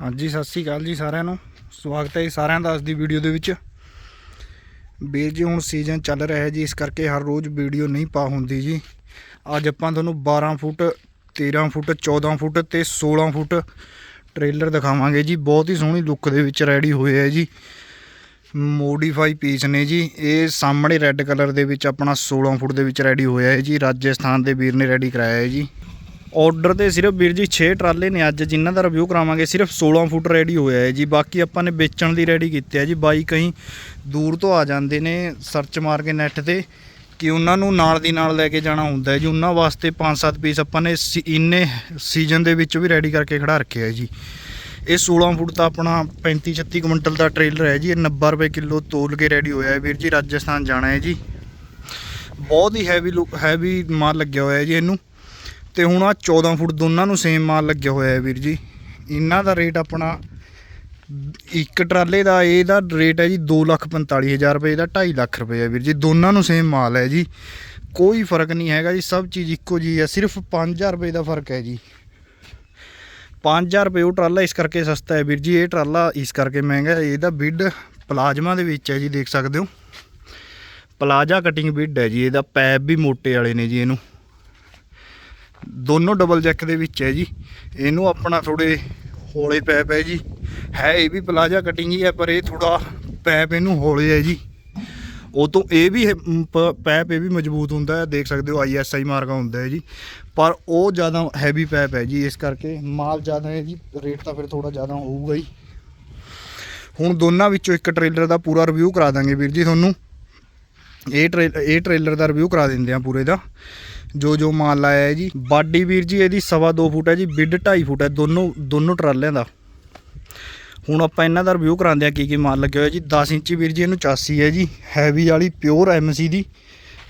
ਹਾਂਜੀ, ਸਤਿ ਸ੍ਰੀ ਅਕਾਲ ਜੀ ਸਾਰਿਆਂ ਨੂੰ। ਸਵਾਗਤ ਹੈ ਜੀ ਸਾਰਿਆਂ ਦਾ ਅੱਜ ਦੀ ਵੀਡੀਓ ਦੇ ਵਿੱਚ। ਵੀਰ ਜੀ, ਹੁਣ ਸੀਜ਼ਨ ਚੱਲ ਰਿਹਾ ਹੈ ਜੀ, ਇਸ ਕਰਕੇ ਹਰ ਰੋਜ਼ ਵੀਡੀਓ ਨਹੀਂ ਪਾ ਹੁੰਦੀ ਜੀ। ਅੱਜ ਆਪਾਂ ਤੁਹਾਨੂੰ 12 ਫੁੱਟ 13 ਫੁੱਟ 14 ਫੁੱਟ ਤੇ 16 ਫੁੱਟ ਟ੍ਰੇਲਰ ਦਿਖਾਵਾਂਗੇ ਜੀ। ਬਹੁਤ ਹੀ ਸੋਹਣੀ ਲੁੱਕ ਦੇ ਵਿੱਚ ਰੈਡੀ ਹੋਏ ਹੈ ਜੀ। ਮੋਡੀਫਾਈ ਪੀਸ ਨੇ ਜੀ। ਇਹ ਸਾਹਮਣੇ ਰੈੱਡ ਕਲਰ ਦੇ ਵਿੱਚ ਆਪਣਾ 16 ਫੁੱਟ ਦੇ ਵਿੱਚ ਰੈਡੀ ਹੋਇਆ ਹੈ ਜੀ। ਰਾਜਸਥਾਨ ਦੇ ਵੀਰ ਨੇ ਰੈਡੀ ਕਰਾਇਆ ਹੈ ਜੀ। ਆਰਡਰ ਤੇ ਸਿਰਫ ਵੀਰ ਜੀ 6 ਟਰਾਲੇ ਨੇ ਅੱਜ ਜਿਨ੍ਹਾਂ ਦਾ ਰਿਵਿਊ ਕਰਾਵਾਂਗੇ, ਸਿਰਫ 16 ਫੁੱਟ ਰੈਡੀ ਹੋਇਆ ਹੈ ਜੀ। ਬਾਕੀ ਆਪਾਂ ਨੇ ਵੇਚਣ ਦੀ ਰੈਡੀ ਕੀਤੇ ਹੈ ਜੀ। ਬਾਈ ਕਈ ਦੂਰ ਤੋਂ ਆ ਜਾਂਦੇ ਨੇ ਸਰਚ ਮਾਰ ਕੇ ਨੈਟ ਤੇ ਕਿ ਉਹਨਾਂ ਨੂੰ ਨਾਲ ਦੀ ਨਾਲ ਲੈ ਕੇ ਜਾਣਾ ਹੁੰਦਾ ਹੈ ਜੀ। ਉਹਨਾਂ ਵਾਸਤੇ 5-7 ਪੀਸ ਆਪਾਂ ਨੇ ਸੀ- ਇੰਨੇ ਸੀਜ਼ਨ ਦੇ ਵਿੱਚ ਵੀ ਰੈਡੀ ਕਰਕੇ ਖੜਾ ਰੱਖਿਆ ਹੈ ਜੀ। ਇਹ 16 ਫੁੱਟ ਦਾ ਆਪਣਾ 35-36 ਕੁਇੰਟਲ ਦਾ ਟ੍ਰੇਲਰ ਹੈ ਜੀ। ਇਹ 90 ਰੁਪਏ ਕਿਲੋ ਤੋਲ ਕੇ ਰੈਡੀ ਹੋਇਆ ਹੈ। ਵੀਰ ਜੀ ਰਾਜਸਥਾਨ ਜਾਣਾ ਹੈ ਜੀ। ਬਹੁਤ ਹੀ ਹੈਵੀ ਲੁੱਕ ਹੈਵੀ ਮਾਲ ਲੱਗਿਆ ਹੋਇਆ ਹੈ ਜੀ ਇਹਨੂੰ। ਤੇ ਹੁਣ ਆ 14 ਫੁੱਟ ਦੋਨਾਂ ਨੂੰ ਸੇਮ ਮਾਲ ਲੱਗਿਆ ਹੋਇਆ ਹੈ ਵੀਰ ਜੀ। ਇਹਨਾਂ ਦਾ ਰੇਟ ਆਪਣਾ ਇੱਕ ਟਰਾਲੇ ਦਾ ਇਹਦਾ ਰੇਟ ਹੈ ਜੀ 245000 ਰੁਪਏ ਦਾ 2.5 ਲੱਖ ਰੁਪਏ ਹੈ ਵੀਰ ਜੀ। ਦੋਨਾਂ ਨੂੰ ਸੇਮ ਮਾਲ ਹੈ ਜੀ। ਕੋਈ ਫ਼ਰਕ ਨਹੀਂ ਹੈਗਾ ਜੀ, ਸਭ ਚੀਜ਼ ਇੱਕੋ ਜੀ ਹੈ, ਸਿਰਫ 5000 ਰੁਪਏ ਦਾ ਫ਼ਰਕ ਹੈ ਜੀ। 5000 ਰੁਪਏ ਉਹ ਟਰਾਲਾ ਇਸ ਕਰਕੇ ਸਸਤਾ ਹੈ ਵੀਰ ਜੀ, ਇਹ ਟਰਾਲਾ ਇਸ ਕਰਕੇ ਮਹਿੰਗਾ ਹੈ, ਇਹਦਾ ਬਿੱਡ ਪਲਾਜ਼ਮਾ ਦੇ ਵਿੱਚ ਹੈ ਜੀ, ਦੇਖ ਸਕਦੇ ਹੋ। ਪਲਾਜ਼ਾ ਕਟਿੰਗ ਬਿੱਡ ਹੈ ਜੀ, ਇਹਦਾ ਪੈਪ ਵੀ ਮੋਟੇ ਵਾਲੇ ਨੇ ਜੀ ਇਹਨੂੰ। ਦੋਨੋਂ ਡਬਲ ਜੈਕ ਦੇ ਵਿੱਚ ਹੈ ਜੀ। ਇਹਨੂੰ ਆਪਣਾ ਥੋੜੇ ਹੌਲੇ ਪੈਪ ਹੈ ਜੀ। ਹੈ ਇਹ ਵੀ ਪਲਾਜ਼ਾ ਕਟਿੰਗ ਹੀ ਹੈ ਪਰ ਇਹ ਥੋੜਾ ਪੈਪ ਇਹਨੂੰ ਹੌਲੇ ਹੈ ਜੀ। ਉਹ ਤੋਂ ਇਹ ਵੀ ਇਹ, ਪੈਪ ਇਹ ਵੀ ਮਜ਼ਬੂਤ ਹੁੰਦਾ ਹੈ। ਦੇਖ ਸਕਦੇ ਹੋ ਆਈਐਸਆਈ ਮਾਰਕਾ ਹੁੰਦਾ ਹੈ ਜੀ। ਪਰ ਉਹ ਜ਼ਿਆਦਾ ਹੈਵੀ ਪੈਪ ਹੈ ਜੀ ਇਸ ਕਰਕੇ ਮਾਲ ਜ਼ਿਆਦਾ ਹੈ ਜੀ। ਰੇਟ ਤਾਂ ਫਿਰ ਥੋੜਾ ਜ਼ਿਆਦਾ ਹੋਊਗਾ ਹੀ। ਹੁਣ ਦੋਨਾਂ ਵਿੱਚੋਂ ਇੱਕ ਟ੍ਰੇਲਰ ਦਾ ਪੂਰਾ ਰਿਵਿਊ ਕਰਾ ਦਾਂਗੇ ਵੀਰ ਜੀ ਤੁਹਾਨੂੰ। ਇਹ ਟ੍ਰੇ ਇਹ ਟ੍ਰੇਲਰ ਦਾ ਰਿਵਿਊ ਕਰਾ ਦਿੰਦੇ ਆ ਪੂਰੇ ਦਾ। ਜੋ ਜੋ ਮਾਲ ਲਾਇਆ ਹੈ ਜੀ। ਬਾਡੀ ਵੀਰ ਜੀ, ਇਹਦੀ ਸਵਾ ਦੋ ਫੁੱਟ ਹੈ ਜੀ, ਬਿੱਡ 2.5 ਫੁੱਟ ਹੈ, ਦੋਨੋਂ ਦੋਨੋਂ ਟਰਾਲਿਆਂ ਦਾ। ਹੁਣ ਆਪਾਂ ਇਹਨਾਂ ਦਾ ਰਿਵਿਊ ਕਰਾਉਂਦੇ ਆ ਕੀ ਕੀ ਮਾਲ ਲੱਗਿਆ ਹੋਇਆ ਜੀ। 10 ਇੰਚੀ ਵੀਰ ਜੀ, ਇਹਨੂੰ ਚਾਸੀ ਹੈ ਜੀ ਹੈਵੀ ਵਾਲੀ ਪਿਓਰ ਐਮਸੀ ਦੀ।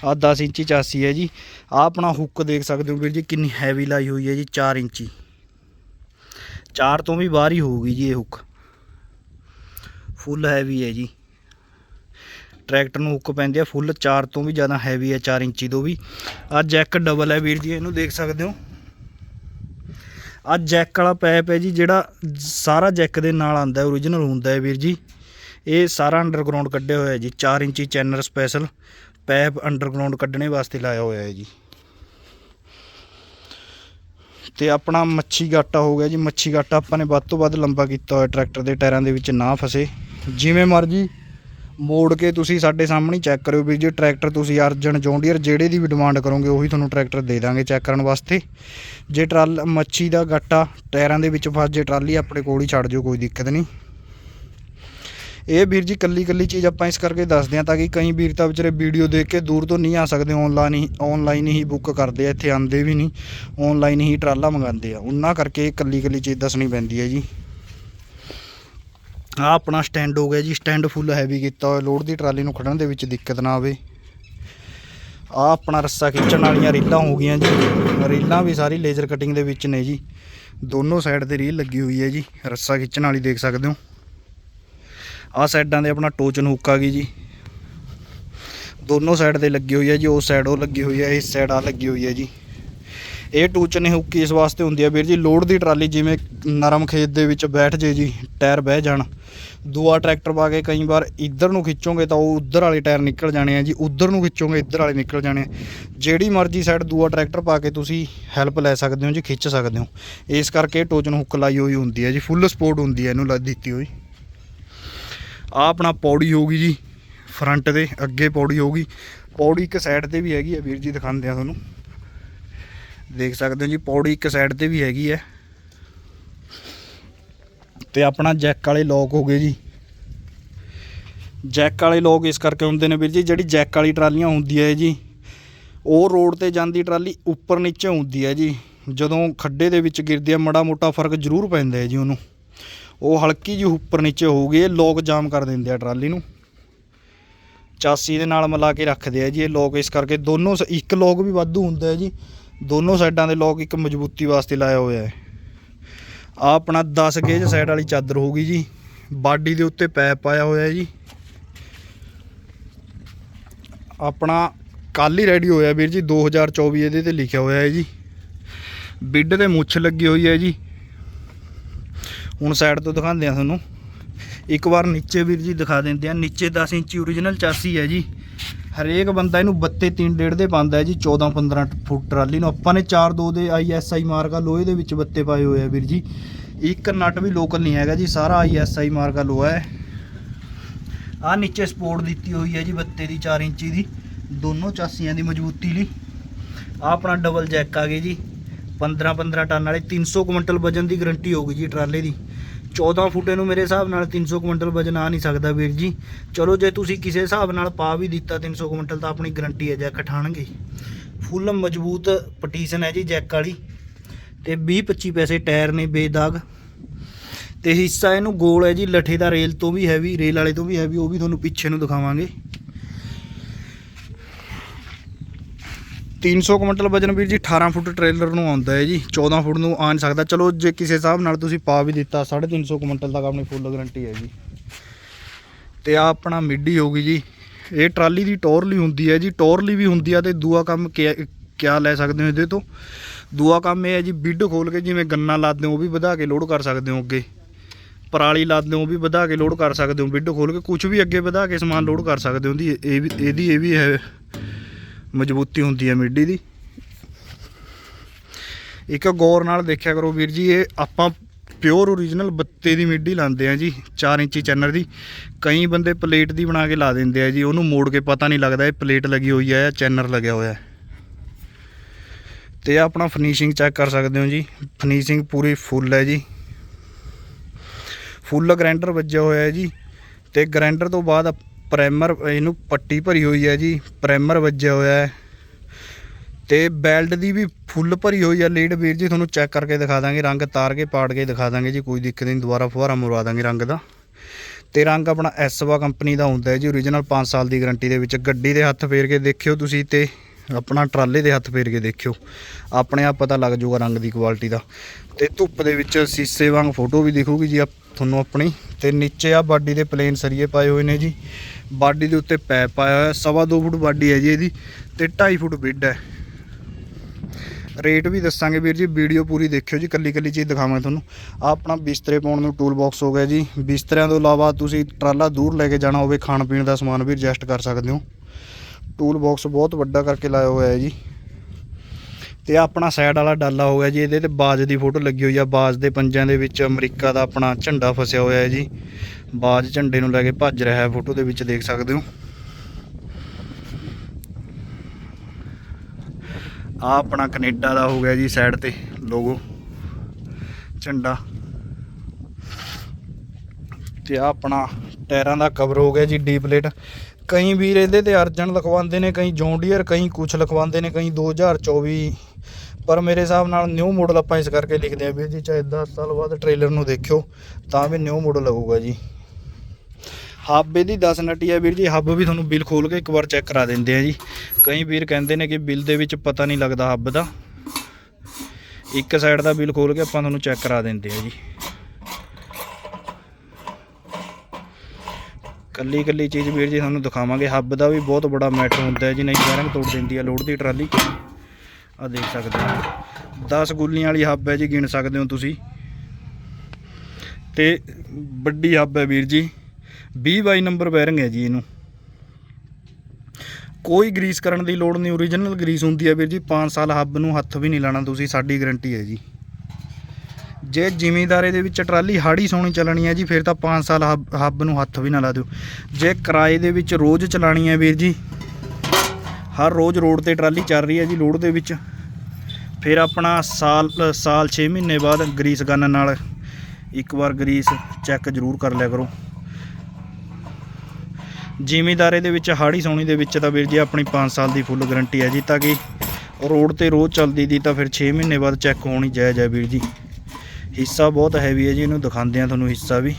ਆ 10 ਇੰਚੀ ਚਾਸੀ ਹੈ ਜੀ। ਆ ਆਪਣਾ ਹੁੱਕ ਦੇਖ ਸਕਦੇ ਹੋ ਵੀਰ ਜੀ, ਕਿੰਨੀ ਹੈਵੀ ਲਾਈ ਹੋਈ ਹੈ ਜੀ 4 ਇੰਚੀ। 4 ਤੋਂ ਵੀ ਬਾਹਰ ਹੀ ਹੋਊਗੀ ਜੀ ਇਹ ਹੁੱਕ ਫੁੱਲ ਹੈਵੀ ਹੈ ਜੀ। ਟਰੈਕਟਰ ਨੂੰ ਹੁੱਕ ਪੈਂਦੇ ਆ, ਫੁੱਲ 4 ਤੋਂ ਵੀ ਜ਼ਿਆਦਾ ਹੈਵੀ ਹੈ 4 ਇੰਚੀ ਤੋਂ ਵੀ। ਆ ਜੈਕ ਡਬਲ ਹੈ ਵੀਰ ਜੀ, ਇਹਨੂੰ ਦੇਖ ਸਕਦੇ ਹੋ। ਆ ਜੈਕ ਵਾਲਾ ਪੈਪ ਹੈ ਜੀ, ਜਿਹੜਾ ਸਾਰਾ ਜੈਕ ਦੇ ਨਾਲ ਆਂਦਾ ਓਰੀਜਨਲ ਹੁੰਦਾ ਹੈ ਵੀਰ ਜੀ। ਇਹ ਸਾਰਾ ਅੰਡਰਗਰਾਉਂਡ ਕੱਢਿਆ ਹੋਇਆ ਜੀ 4 ਇੰਚੀ ਚੈਨਰ ਸਪੈਸ਼ਲ ਪੈਪ ਅੰਡਰਗਰਾਉਂਡ ਕੱਢਣੇ ਵਾਸਤੇ ਲਾਇਆ ਹੋਇਆ ਹੈ ਜੀ। ਤੇ ਆਪਣਾ ਮੱਛੀ ਗਾਟਾ ਹੋ ਗਿਆ ਜੀ, ਮੱਛੀ ਗਾਟਾ ਆਪਾਂ ਨੇ ਵੱਧ ਤੋਂ ਵੱਧ ਲੰਬਾ ਕੀਤਾ ਹੋਇਆ, ਟਰੈਕਟਰ ਦੇ ਟਾਇਰਾਂ ਦੇ ਵਿੱਚ ਨਾ ਫਸੇ। ਜਿਵੇਂ ਮਰਜ਼ੀ ਮੋੜ ਕੇ ਤੁਸੀਂ ਸਾਡੇ ਸਾਹਮਣੇ ਚੈੱਕ ਕਰਿਓ ਵੀ ਜੇ ਟਰੈਕਟਰ ਤੁਸੀਂ ਅਰਜਨ ਜੌਂਡੀਅਰ ਜਿਹੜੇ ਦੀ ਵੀ ਡਿਮਾਂਡ ਕਰੋਗੇ, ਉਹੀ ਤੁਹਾਨੂੰ ਟਰੈਕਟਰ ਦੇ ਦਾਂਗੇ ਚੈੱਕ ਕਰਨ ਵਾਸਤੇ। ਜੇ ਟਰਾਲ ਮੱਛੀ ਦਾ ਗੱਟਾ ਟਾਇਰਾਂ ਦੇ ਵਿੱਚ ਫਸ ਜੇ ਟਰਾਲੀ ਆਪਣੇ ਕੋਲ ਹੀ ਛੱਡ ਜਿਓ, ਕੋਈ ਦਿੱਕਤ ਨਹੀਂ। ਇਹ ਵੀਰ ਜੀ ਕੱਲੀ ਕੱਲੀ ਚੀਜ਼ ਆਪਾਂ ਇਸ ਕਰਕੇ ਦੱਸਦੇ ਹਾਂ ਤਾਂ ਕਿ ਕਈ ਵੀਰ ਤਾਂ ਵਿਚਾਰੇ ਵੀਡੀਓ ਦੇਖ ਕੇ ਦੂਰ ਤੋਂ ਨਹੀਂ ਆ ਸਕਦੇ ਆਨਲਾਈਨ ਹੀ ਆਨਲਾਈਨ ਹੀ ਬੁੱਕ ਕਰਦੇ ਆ, ਇੱਥੇ ਆਂਦੇ ਵੀ ਨਹੀਂ ਆਨਲਾਈਨ ਹੀ ਟਰਾਲਾ ਮੰਗਾਉਂਦੇ ਆ। ਉਹਨਾਂ ਕਰਕੇ ਇਹ ਕੱਲੀ ਕੱਲੀ ਚੀਜ਼ ਦੱਸਣੀ ਪੈਂਦੀ ਹੈ ਜੀ। ਆ ਆਪਣਾ ਸਟੈਂਡ ਹੋ ਗਿਆ ਜੀ, ਸਟੈਂਡ ਫੁੱਲ ਹੈਵੀ ਕੀਤਾ ਹੋਇਆ ਲੋਡ ਦੀ ਟਰਾਲੀ ਨੂੰ ਖੜਨ ਦੇ ਵਿੱਚ ਦਿੱਕਤ ਨਾ ਆਵੇ। ਆ ਆਪਣਾ ਰੱਸਾ ਖਿੱਚਣ ਵਾਲੀਆਂ ਰੀਲਾਂ ਹੋ ਗਈਆਂ ਜੀ। ਰੀਲਾਂ ਵੀ ਸਾਰੀ ਲੇਜ਼ਰ ਕਟਿੰਗ ਦੇ ਵਿੱਚ ਨੇ ਜੀ। ਦੋਨੋਂ ਸਾਈਡ ਤੇ ਰੀਲ ਲੱਗੀ ਹੋਈ ਹੈ ਜੀ, ਰੱਸਾ ਖਿੱਚਣ ਵਾਲੀ ਦੇਖ ਸਕਦੇ ਹੋ। ਆ ਸਾਈਡਾਂ ਦੇ ਆਪਣਾ ਟੋਚਨ ਹੁੱਕ ਆ ਗਈ ਜੀ। ਦੋਨੋਂ ਸਾਈਡ ਤੇ ਲੱਗੀ ਹੋਈ ਹੈ ਜੀ ਉਸ ਸਾਈਡ ਉਹ ਲੱਗੀ ਹੋਈ ਹੈ, ਇਸ ਸਾਈਡ ਆ ਲੱਗੀ ਹੋਈ ਹੈ ਜੀ। ਇਹ ਟੂਚਨ ਹੁੱਕ ਇਸ ਵਾਸਤੇ ਹੁੰਦੀ ਹੈ ਵੀਰ ਜੀ, ਲੋਡ ਦੀ ਟਰਾਲੀ ਜਿਵੇਂ ਨਰਮ ਖੇਤ ਦੇ ਵਿੱਚ ਬੈਠ ਜੇ ਜੀ, ਟਾਇਰ ਬਹਿ ਜਾਣ। ਦੂਆ ਟਰੈਕਟਰ ਪਾ ਕੇ ਕਈ ਵਾਰ ਇੱਧਰ ਨੂੰ ਖਿੱਚੋਗੇ ਤਾਂ ਉਹ ਉੱਧਰ ਵਾਲੇ ਟਾਇਰ ਨਿਕਲ ਜਾਣੇ ਆ ਜੀ, ਉੱਧਰ ਨੂੰ ਖਿੱਚੋਗੇ, ਇੱਧਰ ਵਾਲੇ ਨਿਕਲ ਜਾਣੇ ਆ। ਜਿਹੜੀ ਮਰਜ਼ੀ ਸਾਈਡ ਦੂਆ ਟਰੈਕਟਰ ਪਾ ਕੇ ਤੁਸੀਂ ਹੈਲਪ ਲੈ ਸਕਦੇ ਹੋ ਜੀ, ਖਿੱਚ ਸਕਦੇ ਹੋ। ਇਸ ਕਰਕੇ ਟੋਚਨ ਹੁੱਕ ਲਾਈ ਹੋਈ ਹੁੰਦੀ ਹੈ ਜੀ, ਫੁੱਲ ਸਪੋਰਟ ਹੁੰਦੀ ਹੈ ਇਹਨੂੰ ਲਾ ਦਿੱਤੀ ਹੋਈ। ਆ ਆਪਣਾ ਪੌੜੀ ਹੋਊਗੀ ਜੀ, ਫਰੰਟ ਦੇ, ਅੱਗੇ ਪੌੜੀ ਹੋਊਗੀ ਪੌੜੀ ਇੱਕ ਸਾਈਡ ਤੇ ਵੀ ਹੈਗੀ ਹੈ ਵੀਰ ਜੀ, ਦਿਖਾਉਂਦੇ ਆ ਤੁਹਾਨੂੰ। ਦੇਖ ਸਕਦੇ ਹੋ ਜੀ, ਪੌੜੀ ਇੱਕ ਸਾਈਡ ਤੇ ਵੀ ਹੈਗੀ ਹੈ। ਤੇ ਆਪਣਾ ਜੈਕ ਵਾਲੇ ਲੋਕ ਹੋ ਗਏ ਜੀ। ਜੈਕ ਵਾਲੇ ਲੋਕ ਇਸ ਕਰਕੇ ਹੁੰਦੇ ਨੇ ਵੀਰ ਜੀ, ਜਿਹੜੀ ਜੈਕ ਵਾਲੀ ਟਰਾਲੀਆਂ ਹੁੰਦੀ ਹੈ ਜੀ, ਉਹ ਰੋਡ ਤੇ ਜਾਂਦੀ ਟਰਾਲੀ ਉੱਪਰ ਨੀਚੇ ਹੁੰਦੀ ਹੈ ਜੀ। ਜਦੋਂ ਖੱਡੇ ਦੇ ਵਿੱਚ ਗਿਰਦੀ ਹੈ, ਮੜਾ ਮੋਟਾ ਫ਼ਰਕ ਜ਼ਰੂਰ ਪੈਂਦਾ ਹੈ ਜੀ ਉਹਨੂੰ। ਉਹ ਹਲਕੀ ਜਿਹੀ ਉੱਪਰ ਨੀਚੇ ਹੋਊਗੀ ਇਹ ਲੋਕ ਜਾਮ ਕਰ ਦਿੰਦੇ ਆ ਟਰਾਲੀ ਨੂੰ। ਚਾਸੀ ਦੇ ਨਾਲ ਮਿਲਾ ਕੇ ਰੱਖਦੇ ਆ ਜੀ ਇਹ ਲੋਕ ਇਸ ਕਰਕੇ ਦੋਨੋਂ ਸ- ਇੱਕ ਲੋਕ ਵੀ ਵਾਧੂ ਹੁੰਦਾ ਹੈ ਜੀ। ਦੋਨੋਂ ਸਾਈਡਾਂ ਦੇ ਲੋਕ ਇੱਕ ਮਜ਼ਬੂਤੀ ਵਾਸਤੇ ਲਾਇਆ ਹੋਇਆ ਹੈ। ਆ ਆਪਣਾ 10 ਗੇਜ ਸਾਈਡ ਵਾਲੀ ਚਾਦਰ ਹੋਊਗੀ ਜੀ। ਬਾਡੀ ਦੇ ਉੱਤੇ ਪੈਪ ਪਾਇਆ ਹੋਇਆ ਹੈ ਜੀ। ਆਪਣਾ ਕੱਲ ਹੀ ਰੈਡੀ ਹੋਇਆ ਵੀਰ ਜੀ 2024 ਇਹਦੇ ਤੇ ਲਿਖਿਆ ਹੋਇਆ ਹੈ ਜੀ। ਬਿੱਡ ਤੇ ਮੁੱਛ ਲੱਗੀ ਹੋਈ ਹੈ ਜੀ। ਹੁਣ ਸਾਈਡ ਤੋਂ ਦਿਖਾਉਂਦੇ ਆ ਤੁਹਾਨੂੰ। ਇੱਕ ਵਾਰ ਨੀਚੇ ਵੀਰ ਜੀ ਦਿਖਾ ਦਿੰਦੇ ਆ ਨੀਚੇ 10 ਇੰਚੀ ਓਰੀਜਨਲ ਚਾਸੀ ਹੈ ਜੀ। ਹਰੇਕ ਬੰਦਾ ਇਹਨੂੰ 32 3 ਡੇਢ ਦੇ ਪਾਉਂਦਾ ਹੈ ਜੀ 14 15 ਫੁੱਟ ਟਰਾਲੀ ਨੂੰ। ਆਪਾਂ ਨੇ 4 2 ਦੇ ਆਈਐਸਆਈ ਮਾਰਕਾ ਲੋਹੇ ਦੇ ਵਿੱਚ ਬੱਤੇ ਪਾਏ ਹੋਏ ਆ ਵੀਰ ਜੀ। ਇੱਕ ਨਟ ਵੀ ਲੋਕਲ ਨਹੀਂ ਹੈਗਾ ਜੀ, ਸਾਰਾ ਆਈਐਸਆਈ ਮਾਰਕਾ ਲੋਹਾ ਹੈ। ਆ ਨੀਚੇ ਸਪੋਰਟ ਦਿੱਤੀ ਹੋਈ ਹੈ ਜੀ ਬੱਤੇ ਦੀ 4 ਇੰਚੀ ਦੀ। ਦੋਨੋਂ ਚਾਸੀਆਂ ਦੀ ਮਜ਼ਬੂਤੀ ਲਈ। ਆ ਆਪਣਾ ਡਬਲ ਜੈਕ ਆ ਗਏ ਜੀ। 15 15 ਟਨ ਵਾਲੇ 300 ਕੁਇੰਟਲ ਵਜਨ ਦੀ ਗਰੰਟੀ ਹੋਊਗੀ ਜੀ ਟਰਾਲੇ ਦੀ। 14 ਫੁੱਟ ਇਹਨੂੰ ਮੇਰੇ ਹਿਸਾਬ ਨਾਲ 300 ਕੁਇੰਟਲ ਵਜਨ ਆ ਨਹੀਂ ਸਕਦਾ ਵੀਰ ਜੀ। ਚਲੋ ਜੇ ਤੁਸੀਂ ਕਿਸੇ ਹਿਸਾਬ ਨਾਲ ਪਾ ਵੀ ਦਿੱਤਾ 300 ਕੁਇੰਟਲ ਤਾਂ ਆਪਣੀ ਗਰੰਟੀ ਹੈ ਜੈਕ ਠਾਣਗੇ। ਫੁੱਲ ਮਜ਼ਬੂਤ ਪਟੀਸ਼ਨ ਹੈ ਜੀ ਜੈਕ ਵਾਲੀ। ਤੇ 20 25 ਪੈਸੇ ਟਾਇਰ ਨੇ ਬੇਦਾਗ। ਤੇ ਹਿੱਸਾ ਇਹਨੂੰ ਗੋਲ ਹੈ ਜੀ, ਲਠੇ ਦਾ ਰੇਲ ਤੋਂ ਵੀ ਹੈਵੀ ਰੇਲ ਵਾਲੇ ਤੋਂ ਵੀ ਹੈਵੀ ਉਹ ਵੀ ਤੁਹਾਨੂੰ ਪਿੱਛੇ ਨੂੰ ਦਿਖਾਵਾਂਗੇ। 300 ਕੁਇੰਟਲ ਵਜਨ ਵੀਰ ਜੀ 18 ਫੁੱਟ ਟ੍ਰੇਲਰ ਨੂੰ ਆਉਂਦਾ ਹੈ ਜੀ 14 ਫੁੱਟ ਨੂੰ ਆ ਨਹੀਂ ਸਕਦਾ। ਚਲੋ, ਜੇ ਕਿਸੇ ਹਿਸਾਬ ਨਾਲ ਤੁਸੀਂ ਪਾ ਵੀ ਦਿੱਤਾ 350 ਕੁਇੰਟਲ ਤੱਕ ਆਪਣੀ ਫੁੱਲ ਗਾਰੰਟੀ ਹੈ ਜੀ। ਤੇ ਆ ਆਪਣਾ ਮਿੱਡੀ ਹੋ ਗਈ ਜੀ। ਇਹ ਟਰਾਲੀ ਦੀ ਟੋਰਲੀ ਹੁੰਦੀ ਹੈ ਜੀ। ਟੋਰਲੀ ਵੀ ਹੁੰਦੀ ਆ ਤੇ ਦੂਆ ਕੰਮ ਕਿਆ ਕਿਆ ਲੈ ਸਕਦੇ ਹੋ ਇਹਦੇ ਤੋਂ? ਦੂਆ ਕੰਮ ਇਹ ਹੈ ਜੀ ਬਿੱਡ ਖੋਲ ਕੇ ਜਿਵੇਂ ਗੰਨਾ ਲਾਦਦੇ ਹੋ ਉਹ ਵੀ ਵਧਾ ਕੇ ਲੋਡ ਕਰ ਸਕਦੇ ਹੋ ਅੱਗੇ। ਪਰਾਲੀ ਲਾਦਦੇ ਹੋ ਉਹ ਵੀ ਵਧਾ ਕੇ ਲੋਡ ਕਰ ਸਕਦੇ ਹੋ। ਬਿੱਡ ਖੋਲ ਕੇ ਕੁਝ ਵੀ ਅੱਗੇ ਵਧਾ ਕੇ ਸਮਾਨ ਲੋਡ ਕਰ ਸਕਦੇ ਹੋ ਦੀ ਇਹ ਵੀ ਇਹਦੀ ਇਹ ਵੀ ਹੈ ਮਜ਼ਬੂਤੀ ਹੁੰਦੀ ਹੈ ਮਿੱਡੀ ਦੀ। ਇੱਕ ਗੌਰ ਨਾਲ ਦੇਖਿਆ ਕਰੋ ਵੀਰ ਜੀ, ਇਹ ਆਪਾਂ ਪਿਓਰ ਓਰੀਜਨਲ ਬੱਤੇ ਦੀ ਮਿੱਡੀ ਲਾਉਂਦੇ ਆ ਜੀ 4 ਇੰਚੀ ਚੈਨਰ ਦੀ। ਕਈ ਬੰਦੇ ਪਲੇਟ ਦੀ ਬਣਾ ਕੇ ਲਾ ਦਿੰਦੇ ਆ ਜੀ, ਉਹਨੂੰ ਮੋੜ ਕੇ ਪਤਾ ਨਹੀਂ ਲੱਗਦਾ ਇਹ ਪਲੇਟ ਲੱਗੀ ਹੋਈ ਹੈ ਜਾਂ ਚੈਨਰ ਲੱਗਿਆ ਹੋਇਆ ਹੈ। ਤੇ ਆਪਣਾ ਫਿਨਿਸ਼ਿੰਗ ਚੈੱਕ ਕਰ ਸਕਦੇ ਹੋ ਜੀ ਫਿਨਿਸ਼ਿੰਗ ਪੂਰੀ ਫੁੱਲ ਹੈ ਜੀ। ਫੁੱਲ ਗ੍ਰਾਈਂਡਰ ਵੱਜਿਆ ਹੋਇਆ ਹੈ ਜੀ, ਤੇ ਗ੍ਰਾਈਂਡਰ ਤੋਂ ਬਾਅਦ ਪ੍ਰਾਈਮਰ ਇਹਨੂੰ ਪੱਟੀ ਭਰੀ ਹੋਈ ਹੈ ਜੀ ਪ੍ਰਾਈਮਰ ਵੱਜਿਆ ਹੋਇਆ ਹੈ। ਤੇ ਬੈਲਟ ਦੀ ਵੀ ਫੁੱਲ ਭਰੀ ਹੋਈ ਹੈ ਲੀਡ ਵੀਰ ਜੀ, ਤੁਹਾਨੂੰ ਚੈੱਕ ਕਰਕੇ ਦਿਖਾ ਦਾਂਗੇ, ਰੰਗ ਤਾਰ ਕੇ ਪਾੜ ਕੇ ਦਿਖਾ ਦਾਂਗੇ ਜੀ, ਕੋਈ ਦਿੱਕਤ ਨਹੀਂ, ਦੁਬਾਰਾ ਫੁਹਾਰਾ ਮਰਵਾ ਦਾਂਗੇ ਰੰਗ ਦਾ। ਤੇ ਰੰਗ ਆਪਣਾ ਐਸਵਾ ਕੰਪਨੀ ਦਾ ਹੁੰਦਾ ਹੈ ਜੀ ਓਰੀਜਨਲ 5 ਸਾਲ ਦੀ ਗਾਰੰਟੀ ਦੇ ਵਿੱਚ, ਗੱਡੀ ਦੇ ਹੱਥ ਫੇਰ ਕੇ ਦੇਖਿਓ ਤੁਸੀਂ ਤੇ ਆਪਣਾ ਟਰਾਲੇ ਦੇ ਹੱਥ ਫੇਰ ਕੇ ਦੇਖਿਓ। ਆਪਣੇ ਆਪ ਪਤਾ ਲੱਗ ਜਾਊਗਾ ਰੰਗ ਦੀ ਕੁਆਲਿਟੀ ਦਾ। ਤੇ ਧੁੱਪ ਦੇ ਵਿੱਚ ਸੀਸੇ ਵਾਂਗ ਫੋਟੋ ਵੀ ਦਿਖੂਗੀ ਜੀ ਤੁਹਾਨੂੰ ਆਪਣੀ। ਤੇ ਨੀਚੇ ਆ ਬਾਡੀ ਦੇ ਪਲੇਨ ਸਰੀਏ ਪਾਏ ਹੋਏ ਨੇ ਜੀ। ਬਾਡੀ ਦੇ ਉੱਤੇ ਪੈਪ ਪਾਇਆ ਹੋਇਆ, ਸਵਾ ਦੋ ਫੁੱਟ ਬਾਡੀ ਹੈ ਜੀ ਇਹਦੀ ਤੇ 2.5 ਫੁੱਟ ਬਿੱਡ ਹੈ। ਰੇਟ ਵੀ ਦੱਸਾਂਗੇ ਵੀਰ ਜੀ, ਵੀਡੀਓ ਪੂਰੀ ਦੇਖਿਓ ਜੀ ਕੱਲੀ ਕੱਲੀ ਚੀਜ਼ ਦਿਖਾਵਾਂਗੇ ਤੁਹਾਨੂੰ। ਆ ਆਪਣਾ ਬਿਸਤਰੇ ਪਾਉਣ ਨੂੰ ਟੂਲ ਬਾਕਸ ਹੋ ਗਿਆ ਜੀ। ਬਿਸਤਰਿਆਂ ਤੋਂ ਇਲਾਵਾ ਤੁਸੀਂ ਟਰਾਲਾ ਦੂਰ ਲੈ ਕੇ ਜਾਣਾ ਹੋਵੇ ਖਾਣ ਪੀਣ ਦਾ ਸਮਾਨ ਵੀ ਐਡਜਸਟ ਕਰ ਸਕਦੇ ਹੋ। ਟੂਲ ਬਾਕਸ ਬਹੁਤ ਵੱਡਾ ਕਰਕੇ ਲਾਇਆ ਹੋਇਆ ਹੈ ਜੀ। ਤੇ ਆਪਣਾ ਸਾਈਡ ਵਾਲਾ ਡਾਲਾ ਹੋ ਗਿਆ ਜੀ, ਇਹਦੇ ਤੇ ਬਾਜ ਦੀ ਫੋਟੋ ਲੱਗੀ ਹੋਈ ਆ। ਬਾਜ ਦੇ ਪੰਜਿਆਂ ਦੇ ਵਿੱਚ ਅਮਰੀਕਾ ਦਾ ਆਪਣਾ ਝੰਡਾ ਫਸਿਆ ਹੋਇਆ ਹੈ ਜੀ। ਬਾਜ ਝੰਡੇ ਨੂੰ ਲੈ ਕੇ ਭੱਜ ਰਿਹਾ ਹੈ, ਫੋਟੋ ਦੇ ਵਿੱਚ ਦੇਖ ਸਕਦੇ ਹੋ। ਆ ਆਪਣਾ ਕੈਨੇਡਾ ਦਾ ਹੋ ਗਿਆ ਜੀ ਸਾਈਡ ਤੇ ਲੋਗੋ ਝੰਡਾ। ਤੇ ਆ ਆਪਣਾ ਟਾਇਰਾਂ ਦਾ ਕਵਰ ਹੋ ਗਿਆ ਜੀ ਡੀ ਪਲੇਟ ਕਈ ਵੀਰ ਇਹਦੇ ਤੇ ਅਰਜਨ ਲਿਖਵਾਉਂਦੇ ਨੇ, ਕਈ ਜੌਂਡੀਅਰ ਕਈ ਕੁਛ ਲਿਖਵਾਉਂਦੇ ਨੇ, ਕਈ 2024 ਪਰ ਮੇਰੇ ਹਿਸਾਬ ਨਾਲ ਨਿਊ ਮਾਡਲ ਆਪਾਂ ਇਸ ਕਰਕੇ ਲਿਖਦੇ ਆ ਵੀਰ ਜੀ ਚਾਹੇ 10 ਸਾਲ ਬਾਅਦ ਟ੍ਰੇਲਰ ਨੂੰ ਦੇਖਿਓ, ਤਾਂ ਵੀ ਨਿਊ ਮਾਡਲ ਲੱਗੂਗਾ ਜੀ। ਹੱਬ ਇਹਦੀ 10 ਨਟੀ ਹੈ ਵੀਰ ਜੀ ਹੱਬ ਵੀ ਤੁਹਾਨੂੰ ਬਿੱਲ ਖੋਲ ਕੇ ਇੱਕ ਵਾਰ ਚੈੱਕ ਕਰਾ ਦਿੰਦੇ ਆ ਜੀ। ਕਈ ਵੀਰ ਕਹਿੰਦੇ ਨੇ ਕਿ ਬਿੱਲ ਦੇ ਵਿੱਚ ਪਤਾ ਨਹੀਂ ਲੱਗਦਾ ਹੱਬ ਦਾ। ਇੱਕ ਸਾਈਡ ਦਾ ਬਿੱਲ ਖੋਲ ਕੇ ਆਪਾਂ ਤੁਹਾਨੂੰ ਚੈੱਕ ਕਰਾ ਦਿੰਦੇ ਆ ਜੀ। ਕੱਲੀ ਕੱਲੀ ਚੀਜ਼ ਵੀਰ ਜੀ ਤੁਹਾਨੂੰ ਦਿਖਾਵਾਂਗੇ। ਹੱਬ ਦਾ ਵੀ ਬਹੁਤ ਬੜਾ ਮੈਟਰ ਹੁੰਦਾ ਹੈ ਜੀ, ਨਹੀਂ ਬੈਰਿੰਗ ਤੋੜ ਦਿੰਦੀ ਹੈ, ਲੋਡ ਦੀ ਟਰਾਲੀ। ਆ ਦੇਖ ਸਕਦੇ ਹੋ। 10 ਗੁੱਲੀਆਂ ਵਾਲੀ ਹੱਬ ਹੈ ਜੀ, ਗਿਣ ਸਕਦੇ ਹੋ ਤੁਸੀਂ। ਤੇ ਵੱਡੀ ਹੱਬ ਹੈ ਵੀਰ ਜੀ। 20 ਬਾਈ ਨੰਬਰ ਬੈਰਿੰਗ ਹੈ ਜੀ ਇਹਨੂੰ। ਕੋਈ ਗਰੀਸ ਕਰਨ ਦੀ ਲੋੜ ਨਹੀਂ ਓਰੀਜਨਲ ਗਰੀਸ ਹੁੰਦੀ ਹੈ ਵੀਰ ਜੀ। 5 ਸਾਲ ਹੱਬ ਨੂੰ ਹੱਥ ਵੀ ਨਹੀਂ ਲਾਣਾ ਤੁਸੀਂ, ਸਾਡੀ ਗਾਰੰਟੀ ਹੈ ਜੀ। ਜੇ ਜ਼ਿਮੀਦਾਰੇ ਦੇ ਵਿੱਚ ਟਰਾਲੀ ਹਾੜੀ ਸੋਣੀ ਚੱਲਣੀ ਹੈ ਜੀ, ਫਿਰ ਤਾਂ 5 ਸਾਲ ਹੱਬ ਹੱਬ ਨੂੰ ਹੱਥ ਵੀ ਨਾ ਲਾ ਦਿਓ। ਜੇ ਕਿਰਾਏ ਦੇ ਵਿੱਚ ਰੋਜ਼ ਚਲਾਣੀ ਹੈ ਵੀਰ ਜੀ, ਹਰ ਰੋਜ਼ ਰੋਡ ਤੇ ਟਰਾਲੀ ਚੱਲ ਰਹੀ ਹੈ ਜੀ ਲੋਡ ਦੇ ਵਿੱਚ, ਫਿਰ ਆਪਣਾ ਸਾਲ ਸਾਲ 6 ਮਹੀਨੇ ਬਾਅਦ ਗਰੀਸ ਗਨ ਨਾਲ ਇੱਕ ਵਾਰ ਗਰੀਸ ਚੈੱਕ ਜ਼ਰੂਰ ਕਰ ਲਿਆ ਕਰੋ। ਜ਼ਿਮੀਦਾਰੇ ਦੇ ਵਿੱਚ ਹਾੜੀ ਸੋਣੀ ਦੇ ਵਿੱਚ ਤਾਂ ਵੀਰ ਜੀ ਆਪਣੀ 5 ਸਾਲ ਦੀ ਫੁੱਲ ਗਾਰੰਟੀ ਹੈ ਜੀ, ਤਾਂ ਕਿ ਰੋਡ ਤੇ ਰੋਜ਼ ਚੱਲਦੀ ਦੀ ਤਾਂ ਫਿਰ 6 ਮਹੀਨੇ ਬਾਅਦ ਚੈੱਕ ਹੋਣੀ ਜਾਇਜ਼ ਹੈ ਵੀਰ ਜੀ। ਹਿੱਸਾ ਬਹੁਤ ਹੈਵੀ ਹੈ ਜੀ, ਇਹਨੂੰ ਦਿਖਾਉਂਦੇ ਆ ਤੁਹਾਨੂੰ ਹਿੱਸਾ ਵੀ।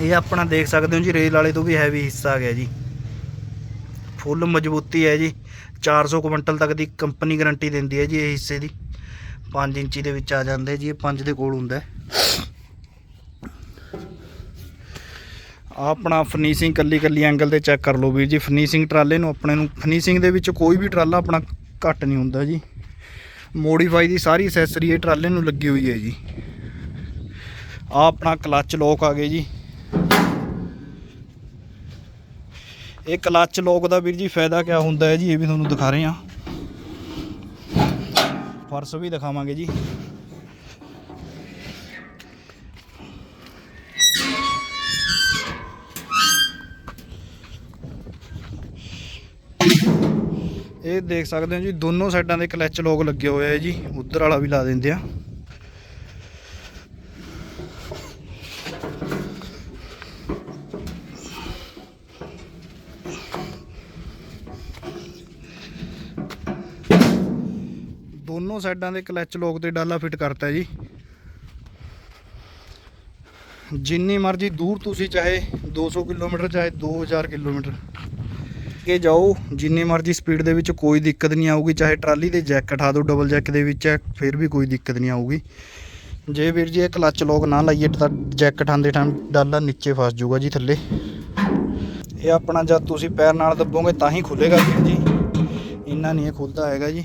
ਇਹ ਆਪਣਾ ਦੇਖ ਸਕਦੇ ਹੋ ਜੀ, ਰੇਲ ਵਾਲੇ ਤੋਂ ਵੀ ਹੈਵੀ ਹਿੱਸਾ ਆ ਗਿਆ ਜੀ। ਫੁੱਲ ਮਜ਼ਬੂਤੀ ਹੈ ਜੀ 400 ਕੁਇੰਟਲ ਤੱਕ ਦੀ ਕੰਪਨੀ ਗਾਰੰਟੀ ਦਿੰਦੀ ਹੈ ਜੀ ਇਹ ਹਿੱਸੇ ਦੀ। 5 ਇੰਚੀ ਦੇ ਵਿੱਚ ਆ ਜਾਂਦੇ ਜੀ, ਇਹ 5 ਦੇ ਕੋਲ ਹੁੰਦਾ ਆਪਣਾ ਫਿਨਿਸ਼ਿੰਗ ਕੱਲੀ ਕੱਲੀ ਐਂਗਲ ਤੇ ਚੈੱਕ ਕਰ ਲਓ ਵੀਰ ਜੀ ਫਿਨਿਸ਼ਿੰਗ ਟਰਾਲੇ ਨੂੰ ਆਪਣੇ ਨੂੰ ਫਿਨਿਸ਼ਿੰਗ ਦੇ ਵਿੱਚ ਕੋਈ ਵੀ ਟਰਾਲਾ ਆਪਣਾ ਘੱਟ ਨਹੀਂ ਹੁੰਦਾ ਜੀ। ਮੋਡੀਫਾਈ ਦੀ ਸਾਰੀ ਐਕਸੈਸਰੀ ਇਹ ਟਰਾਲੇ ਨੂੰ ਲੱਗੀ ਹੋਈ ਹੈ ਜੀ। ਆ ਆਪਣਾ ਕਲੱਚ ਲੋਕ ਆ ਗਏ ਜੀ। ਇਹ ਕਲੱਚ ਲੋਕ ਦਾ ਵੀਰ ਜੀ ਫਾਇਦਾ ਕਿਆ ਹੁੰਦਾ ਹੈ ਜੀ, ਇਹ ਵੀ ਤੁਹਾਨੂੰ ਦਿਖਾ ਰਹੇ ਹਾਂ। ਫਰਸ਼ ਵੀ ਦਿਖਾਵਾਂਗੇ ਜੀ। ਇਹ ਦੇਖ ਸਕਦੇ ਹੋ ਜੀ, ਦੋਨੋਂ ਸਾਈਡਾਂ ਦੇ ਕਲੱਚ ਲੋਕ ਲੱਗੇ ਹੋਏ ਆ ਜੀ, ਉਧਰ ਵਾਲਾ ਵੀ ਲਾ ਦਿੰਦੇ ਆ। ਦੋਨੋਂ ਸਾਈਡਾਂ ਦੇ ਕਲੱਚ ਲੋਕ ਤੇ ਡਾਲਾ ਫਿੱਟ ਕਰਤਾ ਜੀ। ਜਿੰਨੀ ਮਰਜ਼ੀ ਦੂਰ ਤੁਸੀਂ ਚਾਹੇ 200 ਕਿਲੋਮੀਟਰ ਚਾਹੇ 2000 ਕਿਲੋਮੀਟਰ। ਕੇ ਜਾਓ, ਜਿੰਨੀ ਮਰਜ਼ੀ ਸਪੀਡ ਦੇ ਵਿੱਚ ਕੋਈ ਦਿੱਕਤ ਨਹੀਂ ਆਊਗੀ, ਚਾਹੇ ਟਰਾਲੀ ਦੇ ਜੈਕ ਉਠਾ ਦਿਓ ਡਬਲ ਜੈਕ ਦੇ ਵਿੱਚ ਹੈ ਫਿਰ ਵੀ ਕੋਈ ਦਿੱਕਤ ਨਹੀਂ ਆਊਗੀ। ਜੇ ਵੀਰ ਜੀ ਇਹ ਕਲੱਚ ਲੋਕ ਨਾ ਲਾਈਏ ਤਾਂ ਜੈਕ ਉਠਾਉਂਦੇ ਟਾਈਮ ਡਾਲਾ ਨੀਚੇ ਫਸ ਜਾਊਗਾ ਜੀ ਥੱਲੇ। ਇਹ ਆਪਣਾ ਜਦ ਤੁਸੀਂ ਪੈਰ ਨਾਲ ਦੱਬੋਗੇ ਤਾਂ ਹੀ ਖੁੱਲੇਗਾ ਵੀਰ ਜੀ। ਇੰਨਾ ਨਹੀਂ ਇਹ ਖੁੱਲਦਾ ਹੈਗਾ ਜੀ।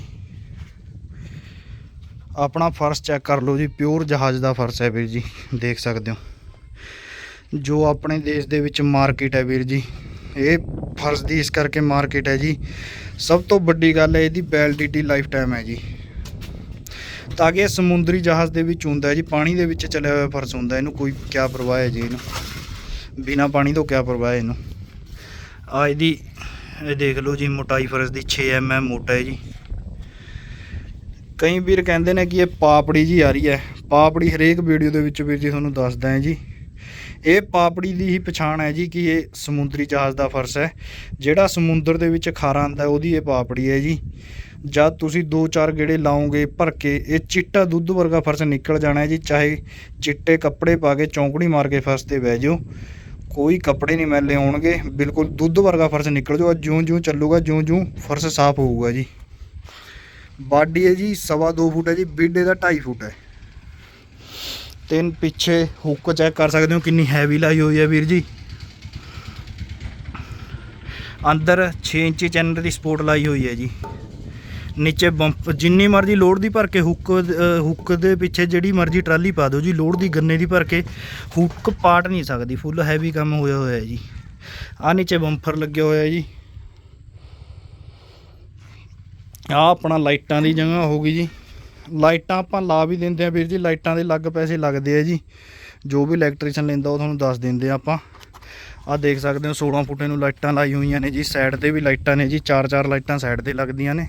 ਆਪਣਾ ਫਰਸ਼ ਚੈੱਕ ਕਰ ਲਓ ਜੀ ਪਿਓਰ ਜਹਾਜ਼ ਦਾ ਫਰਸ਼ ਹੈ ਵੀਰ ਜੀ, ਦੇਖ ਸਕਦੇ ਹੋ। ਜੋ ਆਪਣੇ ਦੇਸ਼ ਦੇ ਵਿੱਚ ਮਾਰਕੀਟ ਹੈ ਵੀਰ ਜੀ, ਇਹ ਫਰਸ਼ ਦੀ ਇਸ ਕਰਕੇ ਮਾਰਕੀਟ ਹੈ ਜੀ। ਸਭ ਤੋਂ ਵੱਡੀ ਗੱਲ ਹੈ, ਇਹਦੀ ਵੈਲਿਡਿਟੀ ਲਾਈਫ ਟਾਈਮ ਹੈ ਜੀ। ਤਾਂ ਕਿ ਇਹ ਸਮੁੰਦਰੀ ਜਹਾਜ਼ ਦੇ ਵਿੱਚ ਹੁੰਦਾ ਜੀ, ਪਾਣੀ ਦੇ ਵਿੱਚ ਚੱਲਿਆ ਹੋਇਆ ਫਰਸ਼ ਹੁੰਦਾ ਇਹਨੂੰ ਕੋਈ ਕਿਆ ਪਰਵਾਹ ਹੈ ਜੀ ਇਹਨੂੰ। ਬਿਨਾ ਪਾਣੀ ਤੋਂ ਕਿਆ ਪਰਵਾਹ ਹੈ ਇਹਨੂੰ। ਆ ਇਹਦੀ, ਇਹ ਦੇਖ ਲਓ ਜੀ, ਮੋਟਾਈ ਫਰਸ਼ ਦੀ 6 mm ਮੋਟਾ ਹੈ ਜੀ। ਕਈ ਵੀਰ ਕਹਿੰਦੇ ਨੇ ਕਿ ਇਹ ਪਾਪੜੀ ਜੀ ਆ ਰਹੀ ਹੈ। ਪਾਪੜੀ ਹਰੇਕ ਵੀਡੀਓ ਦੇ ਵਿੱਚ ਵੀਰ ਜੀ ਤੁਹਾਨੂੰ ਦੱਸਦਾ ਹਾਂ ਜੀ। ਇਹ ਪਾਪੜੀ ਦੀ ਹੀ ਪਛਾਣ ਹੈ ਜੀ ਕਿ ਇਹ ਸਮੁੰਦਰੀ ਜਹਾਜ਼ ਦਾ ਫਰਸ਼ ਹੈ। ਜਿਹੜਾ ਸਮੁੰਦਰ ਦੇ ਵਿੱਚ ਖਾਰਾ ਆਂਦਾ ਉਹਦੀ ਇਹ ਪਾਪੜੀ ਹੈ ਜੀ। ਜਦ ਤੁਸੀਂ 2-4 ਗੇੜੇ ਲਾਓਗੇ, ਭਰ ਕੇ, ਇਹ ਚਿੱਟਾ ਦੁੱਧ ਵਰਗਾ ਫਰਸ਼ ਨਿਕਲ ਜਾਣਾ ਹੈ ਜੀ। ਚਾਹੇ ਚਿੱਟੇ ਕੱਪੜੇ ਪਾ ਕੇ ਚੌਂਕੜੀ ਮਾਰ ਕੇ ਫਰਸ਼ ਤੇ ਬਹਿ ਜਾਓ। ਕੋਈ ਕੱਪੜੇ ਨਹੀਂ ਮੈਲੇ ਹੋਣਗੇ ਬਿਲਕੁਲ ਦੁੱਧ ਵਰਗਾ ਫਰਸ਼ ਨਿਕਲ ਜਾਊਗਾ। ਜਿਉਂ-ਜਿਉਂ ਚੱਲੂਗਾ ਜਿਉਂ-ਜਿਉਂ ਫਰਸ਼ ਸਾਫ਼ ਹੋਊਗਾ ਜੀ। ਬਾਡੀ ਹੈ ਜੀ ਸਵਾ ਦੋ ਫੁੱਟ ਹੈ ਜੀ। ਬਿੱਡ ਦਾ 2.5 ਫੁੱਟ ਹੈ। ਤਿੰਨ ਪਿੱਛੇ ਹੁੱਕ ਚੈੱਕ ਕਰ ਸਕਦੇ ਹੋ, ਕਿੰਨੀ ਹੈਵੀ ਲਾਈ ਹੋਈ ਹੈ ਵੀਰ ਜੀ। ਅੰਦਰ 6 ਇੰਚੀ ਚੈਨਲ ਦੀ ਸਪੋਰਟ ਲਾਈ ਹੋਈ ਹੈ ਜੀ। ਨੀਚੇ ਬੰਪ ਜਿੰਨੀ ਮਰਜ਼ੀ ਲੋਡ ਦੀ ਭਰ ਕੇ ਹੁੱਕ ਹੁੱਕ ਦੇ ਪਿੱਛੇ ਜਿਹੜੀ ਮਰਜ਼ੀ ਟਰਾਲੀ ਪਾ ਦਿਓ ਜੀ, ਲੋਡ ਦੀ ਗੰਨੇ ਦੀ ਭਰ ਕੇ ਹੁੱਕ ਪਾਟ ਨਹੀਂ ਸਕਦੀ ਫੁੱਲ ਹੈਵੀ ਕੰਮ ਹੋਇਆ ਹੋਇਆ ਹੈ ਜੀ। ਆ ਨੀਚੇ ਬੰਫਰ ਲੱਗਿਆ ਹੋਇਆ ਜੀ। ਆ ਆਪਣਾ ਲਾਈਟਾਂ ਦੀ ਜਗ੍ਹਾ ਹੋ ਗਈ ਜੀ। ਲਾਈਟਾਂ ਆਪਾਂ ਲਾ ਵੀ ਦਿੰਦੇ ਆ ਵੀਰ ਜੀ, ਲਾਈਟਾਂ ਦੇ ਲੱਗ ਪੈਸੇ ਲੱਗਦੇ ਆ ਜੀ। ਜੋ ਵੀ ਇਲੈਕਟ੍ਰੀਸ਼ੀਅਨ ਲੈਂਦਾ ਉਹ ਤੁਹਾਨੂੰ ਦੱਸ ਦਿੰਦੇ ਆ ਆਪਾਂ। ਆ ਦੇਖ ਸਕਦੇ ਹੋ 16 ਫੁੱਟੇ ਨੂੰ ਲਾਈਟਾਂ ਲਾਈ ਹੋਈਆਂ ਨੇ ਜੀ ਸਾਈਡ ਤੇ ਵੀ ਲਾਈਟਾਂ ਨੇ ਜੀ ਚਾਰ ਚਾਰ ਲਾਈਟਾਂ ਸਾਈਡ ਤੇ ਲੱਗਦੀਆਂ ਨੇ।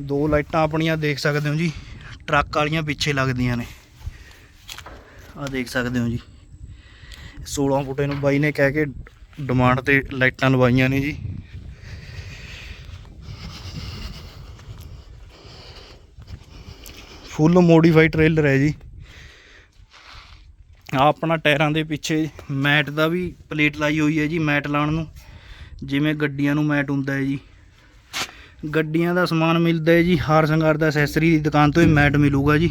ਦੋ ਲਾਈਟਾਂ ਆਪਣੀਆਂ ਦੇਖ ਸਕਦੇ ਹੋ ਜੀ, ਟਰੱਕ ਵਾਲੀਆਂ ਪਿੱਛੇ ਲੱਗਦੀਆਂ ਨੇ। ਆ ਦੇਖ ਸਕਦੇ ਹੋ ਜੀ। 16 ਫੁੱਟੇ ਨੂੰ ਬਾਈ ਨੇ ਕਹਿ ਕੇ ਡਿਮਾਂਡ ਤੇ ਲਾਈਟਾਂ ਲਵਾਈਆਂ ਨੇ ਜੀ। ਫੁੱਲ ਮੋਡੀਫਾਈਡ ਟ੍ਰੇਲਰ ਹੈ ਜੀ। ਆ ਆਪਣਾ ਟਾਇਰਾਂ ਦੇ ਪਿੱਛੇ ਮੈਟ ਦਾ ਵੀ ਪਲੇਟ ਲਾਈ ਹੋਈ ਹੈ ਜੀ, ਮੈਟ ਲਾਉਣ ਨੂੰ। ਜਿਵੇਂ ਗੱਡੀਆਂ ਨੂੰ ਮੈਟ ਹੁੰਦਾ ਹੈ ਜੀ। ਗੱਡੀਆਂ ਦਾ ਸਮਾਨ ਮਿਲਦਾ ਹੈ ਜੀ, ਹਾਰ ਸ਼ਿੰਗਾਰ ਦਾ ਐਕਸੈਸਰੀ ਦੀ ਦੁਕਾਨ ਤੋਂ ਹੀ ਮੈਟ ਮਿਲੂਗਾ ਜੀ।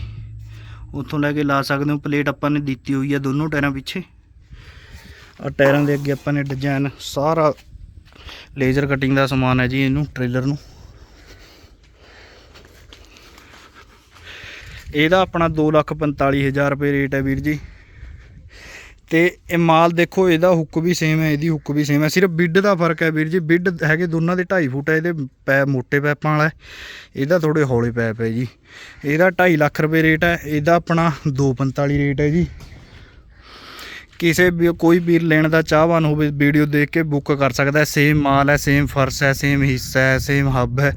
ਉੱਥੋਂ ਲੈ ਕੇ ਲਾ ਸਕਦੇ ਹੋ, ਪਲੇਟ ਆਪਾਂ ਨੇ ਦਿੱਤੀ ਹੋਈ ਹੈ ਦੋਨੋਂ ਟਾਇਰਾਂ ਪਿੱਛੇ। ਆ ਟਾਇਰਾਂ ਦੇ ਅੱਗੇ ਆਪਾਂ ਨੇ ਡਿਜ਼ਾਈਨ ਸਾਰਾ ਲੇਜ਼ਰ ਕਟਿੰਗ ਦਾ ਸਮਾਨ ਹੈ ਜੀ ਇਹਨੂੰ ਟ੍ਰੇਲਰ ਨੂੰ। ਇਹਦਾ ਆਪਣਾ 245000 ਰੁਪਏ ਰੇਟ ਹੈ ਵੀਰ ਜੀ। ਤੇ ਇਹ ਮਾਲ ਦੇਖੋ, ਇਹਦਾ ਹੁੱਕ ਵੀ ਸੇਮ ਹੈ, ਇਹਦੀ ਹੁੱਕ ਵੀ ਸੇਮ ਹੈ। ਸਿਰਫ ਬਿੱਡ ਦਾ ਫ਼ਰਕ ਹੈ ਵੀਰ ਜੀ। ਬਿੱਡ ਹੈਗੇ ਦੋਨਾਂ ਦੇ 2.5 ਫੁੱਟ ਹੈ, ਇਹਦੇ ਪੈ ਮੋਟੇ ਪੈਪਾਂ ਵਾਲਾ ਇਹਦਾ ਥੋੜੇ ਹੌਲੇ ਪੈਪ ਹੈ ਜੀ। ਇਹਦਾ 2.5 ਲੱਖ ਰੁਪਏ ਰੇਟ ਹੈ, ਇਹਦਾ ਆਪਣਾ 245 ਰੇਟ ਹੈ ਜੀ। ਕਿਸੇ ਵੀ, ਕੋਈ ਵੀਰ ਲੈਣ ਦਾ ਚਾਹਵਾਨ ਹੋਵੇ, ਵੀਡੀਓ ਦੇਖ ਕੇ ਬੁੱਕ ਕਰ ਸਕਦਾ ਹੈ। ਸੇਮ ਮਾਲ ਹੈ ਸੇਮ ਫਰਸ਼ ਹੈ ਸੇਮ ਹਿੱਸਾ ਹੈ ਸੇਮ ਹੱਬ ਹੈ।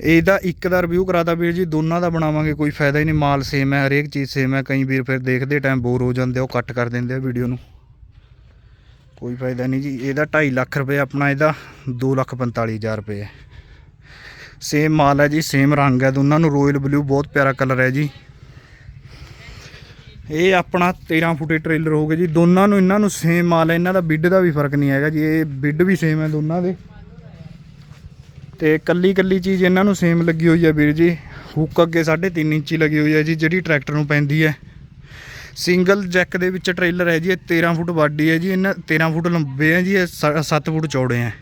ਇਹਦਾ ਇੱਕ ਦਾ ਰਿਵਿਊ ਕਰਾਤਾ ਵੀਰ ਜੀ ਦੋਨਾਂ ਦਾ ਬਣਾਵਾਂਗੇ ਕੋਈ ਫਾਇਦਾ ਹੀ ਨਹੀਂ। ਮਾਲ ਸੇਮ ਹੈ ਹਰੇਕ ਚੀਜ਼ ਸੇਮ ਹੈ। ਕਈ ਵੀਰ ਫਿਰ ਦੇਖਦੇ ਟਾਈਮ ਬੋਰ ਹੋ ਜਾਂਦੇ ਉਹ ਕੱਟ ਕਰ ਦਿੰਦੇ ਆ ਵੀਡੀਓ ਨੂੰ। ਕੋਈ ਫਾਇਦਾ ਨਹੀਂ ਜੀ। ਇਹਦਾ 2.5 ਲੱਖ ਰੁਪਏ ਆਪਣਾ ਇਹਦਾ 2,45,000 ਰੁਪਏ ਹੈ। ਸੇਮ ਮਾਲ ਹੈ ਜੀ ਸੇਮ ਰੰਗ ਹੈ। ਦੋਨਾਂ ਨੂੰ ਰੋਇਲ ਬਲੂ ਬਹੁਤ ਪਿਆਰਾ ਕਲਰ ਹੈ ਜੀ। ਇਹ ਆਪਣਾ 13 ਫੁੱਟੇ ਟ੍ਰੇਲਰ ਹੋ ਗਏ ਜੀ। ਦੋਨਾਂ ਨੂੰ ਇਹਨਾਂ ਨੂੰ ਸੇਮ ਮਾਲ ਹੈ। ਇਹਨਾਂ ਦਾ ਬਿੱਡ ਦਾ ਵੀ ਫ਼ਰਕ ਨਹੀਂ ਹੈਗਾ ਜੀ। ਇਹ ਬਿੱਡ ਵੀ ਸੇਮ ਹੈ ਦੋਨਾਂ ਦੇ। ਤੇ ਕੱਲੀ ਕੱਲੀ ਚੀਜ਼ ਇਹਨਾਂ ਨੂੰ ਸੇਮ ਲੱਗੀ ਹੋਈ ਹੈ ਵੀਰ ਜੀ। ਹੁੱਕ ਅੱਗੇ 3.5 ਇੰਚੀ ਲੱਗੀ ਹੋਈ ਹੈ ਜੀ, ਜਿਹੜੀ ਟਰੈਕਟਰ ਨੂੰ ਪੈਂਦੀ ਹੈ ਸਿੰਗਲ ਜੈਕ ਦੇ ਵਿੱਚ ਟ੍ਰੇਲਰ ਹੈ ਜੀ, ਇਹ 13 ਫੁੱਟ ਬਾਡੀ ਹੈ ਜੀ, ਇਹਨਾਂ 13 ਫੁੱਟ ਲੰਬੇ ਹੈ ਜੀ, ਇਹ 7 ਫੁੱਟ ਚੌੜੇ ਹੈ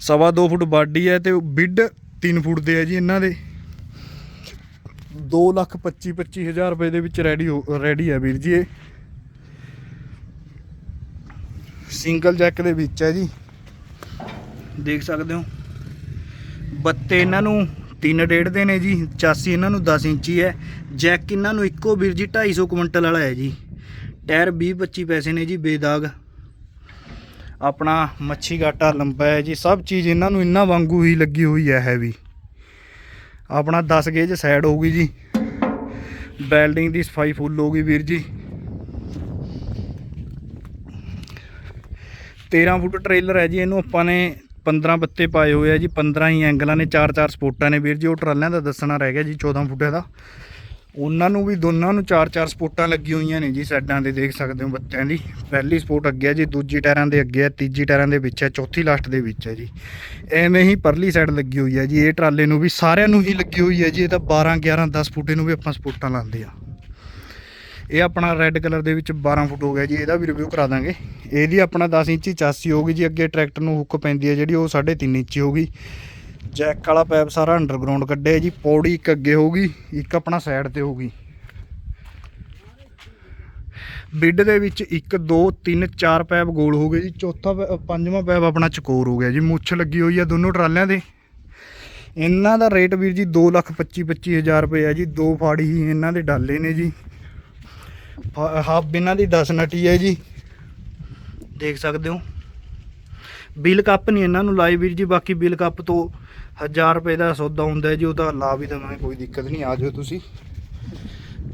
ਸਵਾ 2 ਫੁੱਟ ਬਾਡੀ ਹੈ ਤੇ ਬਿੱਡ 3 ਫੁੱਟ ਦੇ ਹੈ ਜੀ ਇਹਨਾਂ ਦੇ। 2 ਲੱਖ 25 25000 ਰੁਪਏ ਦੇ ਵਿੱਚ ਰੈਡੀ ਰੈਡੀ ਹੈ ਵੀਰ ਜੀ ਇਹ। ਸਿੰਗਲ ਜੈਕ ਦੇ ਵਿੱਚ ਹੈ ਜੀ। ਦੇਖ ਸਕਦੇ ਹੋ। ਬੱਤੇ ਇਹਨਾਂ ਨੂੰ 3 ਡੇਢ ਦੇ ਨੇ ਜੀ, ਚਾਸੀ ਇਹਨਾਂ ਨੂੰ 10 ਇੰਚੀ ਹੈ। ਜੈਕ ਇਹਨਾਂ ਨੂੰ ਇੱਕੋ ਵੀਰ ਜੀ 250 ਕੁਇੰਟਲ ਵਾਲਾ ਹੈ ਜੀ। ਟਾਇਰ 20 25 ਪੈਸੇ ਨੇ ਜੀ, ਬੇਦਾਗ। ਆਪਣਾ ਮੱਛੀ ਗਾਟਾ ਲੰਬਾ ਹੈ ਜੀ, ਸਭ ਚੀਜ਼ ਇਹਨਾਂ ਨੂੰ ਇੰਨਾ ਵਾਂਗੂ ਹੀ ਲੱਗੀ ਹੋਈ ਹੈ ਹੈਵੀ ਆਪਣਾ 10 ਗੇਜ ਸਾਈਡ ਹੋਊਗੀ ਜੀ। ਬੈਲਡਿੰਗ ਦੀ ਸਫ਼ਾਈ ਫੁੱਲ ਹੋਊਗੀ ਵੀਰ ਜੀ। 13 ਫੁੱਟ ਟ੍ਰੇਲਰ ਹੈ ਜੀ, ਇਹਨੂੰ ਆਪਾਂ ਨੇ 15 ਬੱਤੇ ਪਾਏ ਹੋਏ ਆ ਜੀ 15 ਹੀ ਐਂਗਲਾਂ ਨੇ 4-4 ਸਪੋਰਟਾਂ ਨੇ ਵੀਰ ਜੀ, ਉਹ ਟਰਾਲਿਆਂ ਦਾ ਦੱਸਣਾ ਰਹਿ ਗਿਆ ਜੀ 14 ਫੁੱਟੇ ਦਾ। ਉਹਨਾਂ ਨੂੰ ਵੀ ਦੋਨਾਂ ਨੂੰ 4-4 ਸਪੋਰਟਾਂ ਲੱਗੀ ਹੋਈਆਂ ਨੇ ਜੀ, ਸਾਈਡਾਂ ਤੇ ਦੇਖ ਸਕਦੇ ਹੋ ਬੱਤਿਆਂ ਦੀ। ਪਹਿਲੀ ਸਪੋਰਟ ਅੱਗੇ ਆ ਜੀ, ਦੂਜੀ ਟਾਇਰਾਂ ਦੇ ਅੱਗੇ ਆ, ਤੀਜੀ ਟਾਇਰਾਂ ਦੇ ਵਿੱਚ ਹੈ ਚੌਥੀ ਲਾਸਟ ਦੇ ਵਿੱਚ ਹੈ ਜੀ। ਐਵੇਂ ਹੀ ਪਰਲੀ ਸਾਈਡ ਲੱਗੀ ਹੋਈ ਹੈ ਜੀ, ਇਹ ਟਰਾਲੇ ਨੂੰ ਵੀ ਸਾਰਿਆਂ ਨੂੰ ਹੀ ਲੱਗੀ ਹੋਈ ਹੈ ਜੀ, ਇਹ ਤਾਂ 12 11 10 ਫੁੱਟੇ ਨੂੰ ਵੀ ਆਪਾਂ ਸਪੋਰਟਾਂ ਲਾਉਂਦੇ ਆ। ਇਹ ਆਪਣਾ ਰੈੱਡ ਕਲਰ ਦੇ ਵਿੱਚ 12 ਫੁੱਟ ਹੋ ਗਿਆ ਜੀ, ਇਹਦਾ ਵੀ ਰਿਵਿਊ ਕਰਾ ਦਾਂਗੇ। ਇਹਦੀ ਆਪਣਾ 10 ਇੰਚੀ ਚਾਸੀ ਹੋਗੀ ਜੀ, ਅੱਗੇ ਟਰੈਕਟਰ ਨੂੰ ਹੁੱਕ ਪੈਂਦੀ ਹੈ ਜਿਹੜੀ, ਉਹ 3.5 ਇੰਚੀ ਹੋਗੀ ਜੈਕ ਵਾਲਾ ਪੈਪ ਸਾਰਾ ਅੰਡਰਗਰਾਉਂਡ ਕੱਢਿਆ ਜੀ, ਪੌੜੀ ਇੱਕ ਅੱਗੇ ਹੋਗੀ ਇੱਕ ਆਪਣਾ ਸਾਈਡ ਤੇ ਹੋਗੀ ਬਿੱਡ ਦੇ ਵਿੱਚ 1 2 3 4 ਪੈਪ ਗੋਲ ਹੋ ਗਏ ਜੀ, ਚੌਥਾ ਪੈ- ਪੰਜਵਾਂ ਪੈਪ ਆਪਣਾ ਚਕੋਰ ਹੋ ਗਿਆ ਜੀ, ਮੁੱਛ ਲੱਗੀ ਹੋਈ ਆ ਦੋਨੋਂ ਟਰਾਲਿਆਂ ਦੇ। ਇਹਨਾਂ ਦਾ ਰੇਟ ਵੀਰ ਜੀ 2 ਲੱਖ 25 25000 ਰੁਪਏ ਆ ਜੀ, ਦੋ ਫਾੜੀ ਹੀ ਇਹਨਾਂ ਦੇ ਡਾਲੇ ਨੇ ਜੀ। ਹਾਫ ਇਹਨਾਂ ਦੀ 10 ਨਟੀ ਹੈ ਜੀ। ਦੇਖ ਸਕਦੇ ਹੋ। ਬਿੱਲ ਕੱਪ ਨਹੀਂ ਇਹਨਾਂ ਨੂੰ ਲਾਈ ਵੀਰ ਜੀ, ਬਾਕੀ ਬਿੱਲ ਕੱਪ ਤੋਂ 1000 ਰੁਪਏ ਦਾ ਸੌਦਾ ਹੁੰਦਾ ਜੀ, ਉਹ ਤਾਂ ਲਾ ਵੀ ਦੇਵਾਂਗੇ, ਕੋਈ ਦਿੱਕਤ ਨਹੀਂ, ਆ ਜਾਓ ਤੁਸੀਂ।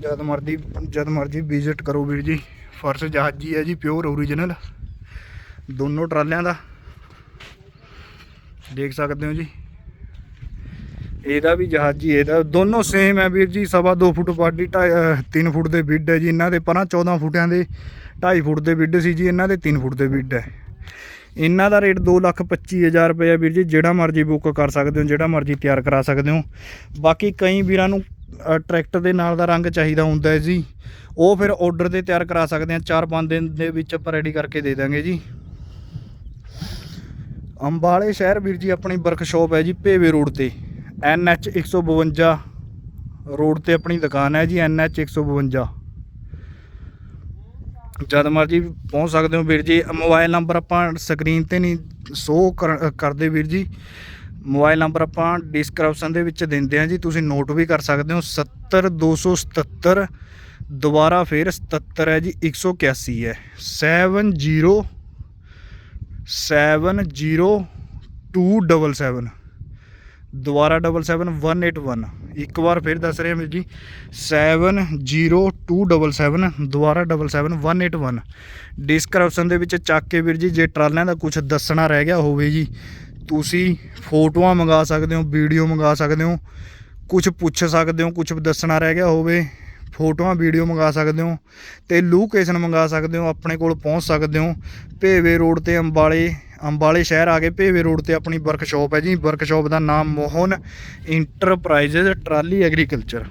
ਜਦ ਮਰਜ਼ੀ ਜਦ ਮਰਜ਼ੀ ਵਿਜ਼ਿਟ ਕਰੋ ਵੀਰ ਜੀ। ਫਰਸ਼ ਜਹਾਜੀ ਹੈ ਜੀ ਪਿਓਰ ਓਰੀਜਨਲ ਦੋਨੋਂ ਟਰਾਲਿਆਂ ਦਾ। ਦੇਖ ਸਕਦੇ ਹੋ ਜੀ। ਇਹਦਾ ਵੀ ਜਹਾਜੀ ਇਹਦਾ ਦੋਨੋਂ ਸੇਮ ਹੈ ਵੀਰ ਜੀ, ਸਵਾ 2 ਫੁੱਟ ਬਾਡੀ 3 ਫੁੱਟ ਦੇ ਬਿੱਡ ਹੈ ਜੀ। ਇਹਨਾਂ ਦੇ ਪਰਾਂ 14 ਫੁੱਟਿਆਂ ਦੇ 2.5 ਫੁੱਟ ਦੇ ਬਿੱਡ ਸੀ ਜੀ, ਇਹਨਾਂ ਦੇ 3 ਫੁੱਟ ਦੇ ਬਿੱਡ ਹੈ। ਇਹਨਾਂ ਦਾ ਰੇਟ 225000 ਰੁਪਏ ਹੈ ਵੀਰ ਜੀ, ਜਿਹੜਾ ਮਰਜ਼ੀ ਬੁੱਕ ਕਰ ਸਕਦੇ ਹੋ, ਜਿਹੜਾ ਮਰਜ਼ੀ ਤਿਆਰ ਕਰਾ ਸਕਦੇ ਹੋ। ਬਾਕੀ ਕਈ ਵੀਰਾਂ ਨੂੰ ਟਰੈਕਟਰ ਦੇ ਨਾਲ ਦਾ ਰੰਗ ਚਾਹੀਦਾ ਹੁੰਦਾ ਹੈ ਜੀ। ਉਹ ਫਿਰ ਆਰਡਰ ਤੇ ਤਿਆਰ ਕਰਾ ਸਕਦੇ ਆ 4-5 ਦਿਨ ਦੇ ਵਿੱਚ ਆਪਾਂ ਰੈਡੀ ਕਰਕੇ ਦੇ ਦਾਂਗੇ ਜੀ। ਅੰਬਾਲੇ ਸ਼ਹਿਰ ਵੀਰ ਜੀ, ਆਪਣੀ ਵਰਕਸ਼ਾਪ ਹੈ ਜੀ, ਭੇਵੇ ਰੋਡ ਤੇ। NH 152 ਰੋਡ ਤੇ ਆਪਣੀ ਦੁਕਾਨ ਹੈ ਜੀ NH 152 ਜਦ ਮਰਜ਼ੀ ਪਹੁੰਚ ਸਕਦੇ ਹੋ ਵੀਰ ਜੀ, ਮੋਬਾਈਲ ਨੰਬਰ ਆਪਾਂ ਸਕਰੀਨ ਤੇ ਨਹੀਂ ਸ਼ੋ ਕਰਦੇ ਵੀਰ ਜੀ। ਮੋਬਾਈਲ ਨੰਬਰ ਆਪਾਂ ਡਿਸਕ੍ਰਿਪਸ਼ਨ ਦੇ ਵਿੱਚ ਦਿੰਦੇ ਹਾਂ ਜੀ, ਤੁਸੀਂ ਨੋਟ ਵੀ ਕਰ ਸਕਦੇ ਹੋ 70277 ਦੁਬਾਰਾ ਫਿਰ 77 ਹੈ ਜੀ 181 ਹੈ। 70 702777 ਦੁਬਾਰਾ 77181 ਇੱਕ ਵਾਰ ਫਿਰ ਦੱਸ ਰਿਹਾ ਵੀਰ ਜੀ 702777 ਦੁਬਾਰਾ 77181 ਡਿਸਕ੍ਰਿਪਸ਼ਨ ਦੇ ਵਿੱਚ ਚੱਕ ਕੇ ਵੀਰ ਜੀ, ਜੇ ਟਰਾਲਿਆਂ ਦਾ ਕੁਝ ਦੱਸਣਾ ਰਹਿ ਗਿਆ ਹੋਵੇ ਜੀ, ਤੁਸੀਂ ਫੋਟੋਆਂ ਮੰਗਾ ਸਕਦੇ ਹੋ ਵੀਡੀਓ ਮੰਗਾ ਸਕਦੇ ਹੋ ਕੁਝ ਪੁੱਛ ਸਕਦੇ ਹੋ ਕੁਝ ਦੱਸਣਾ ਰਹਿ ਗਿਆ ਹੋਵੇ ਫੋਟੋਆਂ, ਵੀਡੀਓ ਮੰਗਾ ਸਕਦੇ ਹੋ ਤੇ ਲੋਕੇਸ਼ਨ ਮੰਗਾ ਸਕਦੇ ਹੋ, ਆਪਣੇ ਕੋਲ ਪਹੁੰਚ ਸਕਦੇ ਹੋ। ਭੇਵੇ ਰੋਡ ਤੇ ਅੰਬਾਲੇ ਅੰਬਾਲੇ ਸ਼ਹਿਰ ਆ ਕੇ ਭੇਵੇ ਰੋਡ ਤੇ ਆਪਣੀ ਵਰਕਸ਼ਾਪ ਹੈ ਜੀ। ਵਰਕਸ਼ਾਪ ਦਾ ਨਾਮ ਮੋਹਨ ਇੰਟਰਪ੍ਰਾਈਜ਼ਸ ਟਰਾਲੀ ਐਗਰੀਕਲਚਰ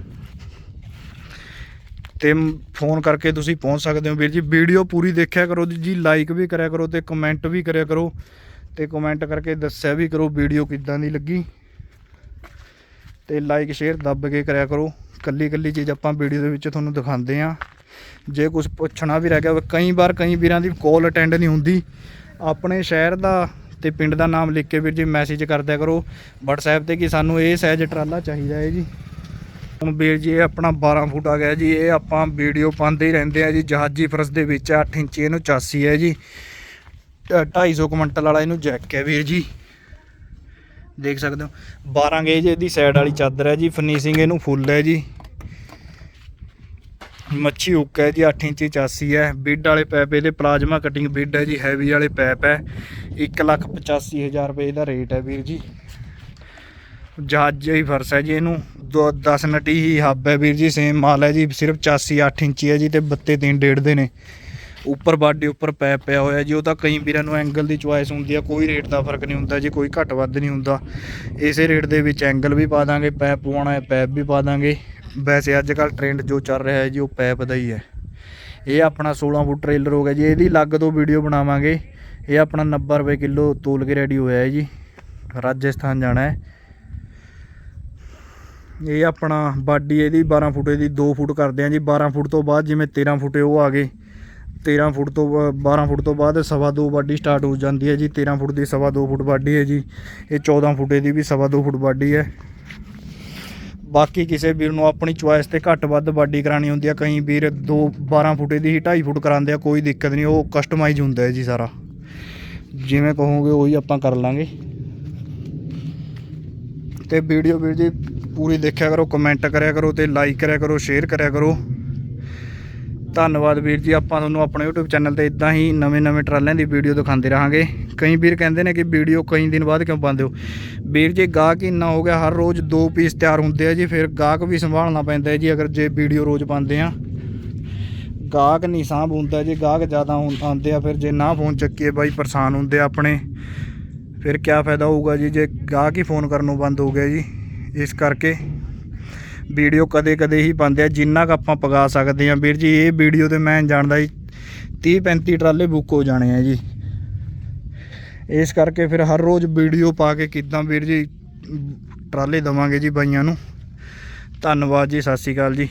ਤੇ ਫੋਨ ਕਰਕੇ ਤੁਸੀਂ ਪਹੁੰਚ ਸਕਦੇ ਹੋ ਵੀਰ ਜੀ। ਵੀਡੀਓ ਪੂਰੀ ਦੇਖਿਆ ਕਰੋ ਜੀ ਲਾਈਕ ਵੀ ਕਰਿਆ ਕਰੋ ਤੇ ਕਮੈਂਟ ਵੀ ਕਰਿਆ ਕਰੋ। ਤੇ ਕਮੈਂਟ ਕਰਕੇ ਦੱਸਿਆ ਵੀ ਕਰੋ ਵੀਡੀਓ ਕਿੱਦਾਂ ਦੀ ਲੱਗੀ। ਤੇ ਲਾਈਕ ਸ਼ੇਅਰ ਦੱਬ ਕੇ ਕਰਿਆ ਕਰੋ। ਕੱਲੀ ਕੱਲੀ ਚੀਜ਼ ਆਪਾਂ ਵੀਡੀਓ ਦੇ ਵਿੱਚ ਤੁਹਾਨੂੰ ਦਿਖਾਉਂਦੇ ਆ ਜੇ ਕੁਝ ਪੁੱਛਣਾ ਵੀ ਰਹਿ ਗਿਆ ਹੋਵੇ, ਕਈ ਵਾਰ ਕਈ ਵੀਰਾਂ ਦੀ ਕਾਲ ਅਟੈਂਡ ਨਹੀਂ ਹੁੰਦੀ। ਆਪਣੇ ਸ਼ਹਿਰ ਦਾ ਤੇ ਪਿੰਡ ਦਾ ਨਾਮ ਲਿਖ ਕੇ ਵੀਰ ਜੀ ਮੈਸੇਜ ਕਰ ਕਰੋ। WhatsApp ਤੇ ਕਿ ਸਾਨੂੰ ਇਹ ਸਾਈਜ਼ ਟਰਾਲਾ ਚਾਹੀਦਾ ਹੈ ਜੀ। ਹੁਣ ਵੀਰ ਜੀ ਇਹ ਆਪਣਾ 12 ਫੁੱਟ ਆ ਗਿਆ ਜੀ। ਇਹ ਆਪਾਂ ਵੀਡੀਓ ਪਾਉਂਦੇ ਹੀ ਰਹਿੰਦੇ ਆ ਜੀ। ਜਹਾਜੀ ਫਰਸ ਦੇ ਵਿੱਚ 8 ਇੰਚੀ ਇਹਨੂੰ ਚਾਸੀ ਹੈ ਜੀ। 250 ਕੁਇੰਟਲ ਵਾਲਾ ਇਹਨੂੰ ਜੈਕ ਹੈ ਵੀਰ ਜੀ। ਦੇਖ ਸਕਦੇ ਹੋ। 12 ਗੇਜ ਇਹਦੀ ਸਾਈਡ ਵਾਲੀ ਚਾਦਰ ਹੈ ਜੀ। ਫਿਨਿਸ਼ਿੰਗ ਇਹਨੂੰ ਫੁੱਲ ਹੈ ਜੀ। ਮੱਛੀ ਹੁੱਕ ਹੈ ਜੀ 8 ਇੰਚੀ ਚਾਸੀ ਹੈ। ਬਿੱਡ ਵਾਲੇ ਪੈਪ, ਇਹਦੇ ਪਲਾਜ਼ਮਾ ਕਟਿੰਗ ਬਿੱਡ ਹੈ ਜੀ। ਹੈਵੀ ਵਾਲੇ ਪੈਪ ਹੈ। 185000 ਰੁਪਏ ਇਹਦਾ ਰੇਟ ਹੈ ਵੀਰ ਜੀ। ਜਹਾਜ਼ ਹੀ ਫਰਸ ਹੈ ਜੀ ਇਹਨੂੰ। 10 ਨਟੀ ਹੀ ਹੱਬ ਹੈ ਵੀਰ ਜੀ। ਸੇਮ ਮਾਲ ਹੈ ਜੀ। ਸਿਰਫ 84 8 ਇੰਚੀ ਹੈ ਜੀ ਤੇ ਬੱਤੇ ਤਿੰਨ ਡੇਢ ਦੇ ਨੇ। ਉੱਪਰ ਬਾਡੀ ਉੱਪਰ ਪੈਪ ਪਿਆ ਹੋਇਆ ਜੀ, ਉਹ ਤਾਂ ਕਈ ਵੀਰਾਂ ਨੂੰ ਐਂਗਲ ਦੀ ਚੁਆਇਸ ਹੁੰਦੀ ਆ, ਕੋਈ ਰੇਟ ਦਾ ਫ਼ਰਕ ਨਹੀਂ ਹੁੰਦਾ ਜੀ, ਕੋਈ ਘੱਟ ਵੱਧ ਨਹੀਂ ਹੁੰਦਾ। ਇਸੇ ਰੇਟ ਦੇ ਵਿੱਚ ਐਂਗਲ ਵੀ ਪਾ ਦਾਂਗੇ, ਪੈਪ ਪਵਾਉਣਾ ਹੈ, ਪੈਪ ਵੀ ਪਾ ਦਾਂਗੇ। ਵੈਸੇ ਅੱਜ ਕੱਲ ਟ੍ਰੈਂਡ ਜੋ ਚੱਲ ਰਿਹਾ ਹੈ ਜੀ, ਉਹ ਪੈਪ ਦਾ ਹੀ ਹੈ। ਇਹ ਆਪਣਾ 16 ਫੁੱਟ ਟ੍ਰੇਲਰ ਹੋ ਗਿਆ ਜੀ, ਇਹਦੀ ਅਲੱਗ ਤੋਂ ਵੀਡੀਓ ਬਣਾਵਾਂਗੇ। ਇਹ ਆਪਣਾ 90 ਰੁਪਏ ਕਿਲੋ ਤੋਲ ਕੇ ਰੈਡੀ ਹੋਇਆ ਹੈ ਜੀ, ਰਾਜਸਥਾਨ ਜਾਣਾ ਹੈ। ਇਹ ਆਪਣਾ ਬਾਡੀ ਇਹਦੀ 12 ਫੁੱਟ ਦੀ 2 ਫੁੱਟ ਕਰਦੇ ਆ ਜੀ 12 ਫੁੱਟ ਤੋਂ ਬਾਅਦ ਜਿਵੇਂ 13 ਫੁੱਟ ਉਹ ਆ ਗਏ। 13 ਫੁੱਟ ਤੋਂ ਬਾ- 12 ਫੁੱਟ ਤੋਂ ਬਾਅਦ ਸਵਾ ਦੋ ਬਾਡੀ ਸਟਾਰਟ ਹੋ ਜਾਂਦੀ ਹੈ ਜੀ। 13 ਫੁੱਟ ਦੀ ਸਵਾ ਦੋ ਫੁੱਟ ਬਾਡੀ ਹੈ ਜੀ। ਇਹ 14 ਫੁੱਟ ਦੀ ਵੀ ਸਵਾ ਦੋ ਫੁੱਟ ਬਾਡੀ ਹੈ। ਬਾਕੀ ਕਿਸੇ ਵੀਰ ਨੂੰ ਆਪਣੀ ਚੁਆਇਸ ਤੇ ਘੱਟ ਵੱਧ ਬਾਡੀ ਕਰਾਣੀ ਹੁੰਦੀ ਆ ਕਈ ਵੀਰ 2 12 ਫੁੱਟ ਦੀ ਹੀ 2.5 ਫੁੱਟ ਕਰਾਉਂਦੇ ਆ, ਕੋਈ ਦਿੱਕਤ ਨਹੀਂ, ਉਹ ਕਸਟਮਾਈਜ਼ ਹੁੰਦਾ ਹੈ ਜੀ ਸਾਰਾ। ਜਿਵੇਂ ਕਹੋਗੇ ਉਹੀ ਆਪਾਂ ਕਰ ਲਾਂਗੇ। ਤੇ ਵੀਡੀਓ ਵੀਰ ਜੀ ਪੂਰੀ ਦੇਖਿਆ ਕਰੋ ਕਮੈਂਟ ਕਰਿਆ ਕਰੋ ਤੇ ਲਾਈਕ ਕਰਿਆ ਕਰੋ ਸ਼ੇਅਰ ਕਰਿਆ ਕਰੋ। ਧੰਨਵਾਦ ਵੀਰ ਜੀ, ਆਪਾਂ ਤੁਹਾਨੂੰ ਆਪਣੇ YouTube ਚੈਨਲ ਤੇ ਇਦਾਂ ਹੀ ਨਵੇਂ-ਨਵੇਂ ਟਰਾਲਿਆਂ ਦੀ ਵੀਡੀਓ ਦਿਖਾਉਂਦੇ ਰਹਾਂਗੇ। ਕਈ ਵੀਰ ਕਹਿੰਦੇ ਨੇ ਕਿ ਵੀਡੀਓ ਕਈ ਦਿਨ ਬਾਅਦ ਕਿਉਂ ਪਾਉਂਦੇ ਹੋ? ਵੀਰ ਜੀ, ਗਾਹਕ ਇੰਨਾ ਹੋ ਗਿਆ, ਹਰ ਰੋਜ਼ ਦੋ ਪੀਸ ਤਿਆਰ ਹੁੰਦੇ ਆ ਜੀ, ਫਿਰ ਗਾਹਕ ਵੀ ਸੰਭਾਲਣਾ ਪੈਂਦਾ ਹੈ ਜੀ, ਅਗਰ ਜੇ ਵੀਡੀਓ ਰੋਜ਼ ਪਾਉਂਦੇ ਆ। ਗਾਹਕ ਨਹੀਂ ਸਾਂਭ ਹੁੰਦਾ ਜੇ, ਗਾਹਕ ਜ਼ਿਆਦਾ ਆਉਂਦੇ ਆ, ਫਿਰ ਜੇ ਨਾ ਫੋਨ ਚੱਕੀਏ ਬਾਈ, ਪਰੇਸ਼ਾਨ ਹੁੰਦੇ ਆ ਆਪਣੇ। ਫਿਰ ਕੀ ਫਾਇਦਾ ਹੋਊਗਾ ਜੀ, ਜੇ ਗਾਹਕ ਹੀ ਫੋਨ ਕਰਨੋਂ ਬੰਦ ਹੋ ਗਿਆ ਜੀ, ਇਸ ਕਰਕੇ ਵੀਡੀਓ ਕਦੇ ਕਦੇ ਹੀ ਪਾਉਂਦੇ ਆ, ਜਿੰਨਾ ਕੁ ਆਪਾਂ ਪਗਾ ਸਕਦੇ ਆ ਵੀਰ ਜੀ, ਇਹ ਵੀਡੀਓ ਤੇ ਮੈਂ ਜਾਣਦਾ ਜੀ 30 35 ਟਰਾਲੇ ਬੁੱਕ ਹੋ ਜਾਣੇ ਆ ਜੀ। ਇਸ ਕਰਕੇ ਫਿਰ ਹਰ ਰੋਜ਼ ਵੀਡੀਓ ਪਾ ਕੇ ਕਿੱਦਾਂ ਵੀਰ ਜੀ, ਟਰਾਲੇ ਦਵਾਂਗੇ ਜੀ ਬਾਈਆਂ ਨੂੰ। ਧੰਨਵਾਦ ਜੀ, ਸਤਿ ਸ਼੍ਰੀ ਅਕਾਲ ਜੀ।